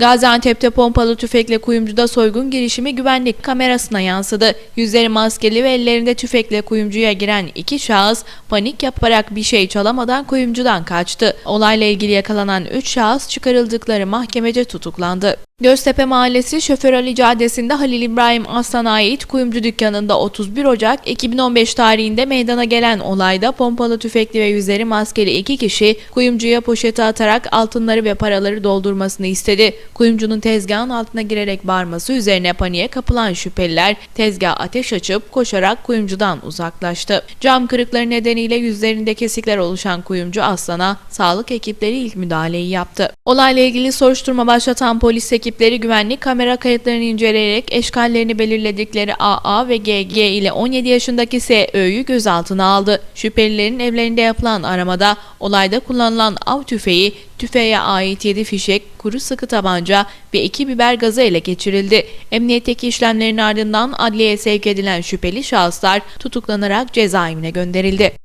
Gaziantep'te pompalı tüfekle kuyumcuda soygun girişimi güvenlik kamerasına yansıdı. Yüzleri maskeli ve ellerinde tüfekle kuyumcuya giren iki şahıs panik yaparak bir şey çalamadan kuyumcudan kaçtı. Olayla ilgili yakalanan 3 şahıs çıkarıldıkları mahkemece tutuklandı. Göztepe Mahallesi Şoför Ali Caddesi'nde Halil İbrahim Aslan'a ait kuyumcu dükkanında 31 Ocak 2015 tarihinde meydana gelen olayda pompalı tüfekli ve yüzleri maskeli iki kişi kuyumcuya poşete atarak altınları ve paraları doldurmasını istedi. Kuyumcunun tezgahın altına girerek bağırması üzerine paniğe kapılan şüpheliler tezgaha ateş açıp koşarak kuyumcudan uzaklaştı. Cam kırıkları nedeniyle yüzlerinde kesikler oluşan kuyumcu Aslan'a sağlık ekipleri ilk müdahaleyi yaptı. Olayla ilgili soruşturma başlatan polis ekipleri güvenlik kamera kayıtlarını inceleyerek eşkallerini belirledikleri AA ve GG ile 17 yaşındaki SÖ'yü gözaltına aldı. Şüphelilerin evlerinde yapılan aramada olayda kullanılan av tüfeği, tüfeğe ait 7 fişek, kuru sıkı tabanca ve 2 biber gazı ele geçirildi. Emniyetteki işlemlerin ardından adliyeye sevk edilen şüpheli şahıslar tutuklanarak cezaevine gönderildi.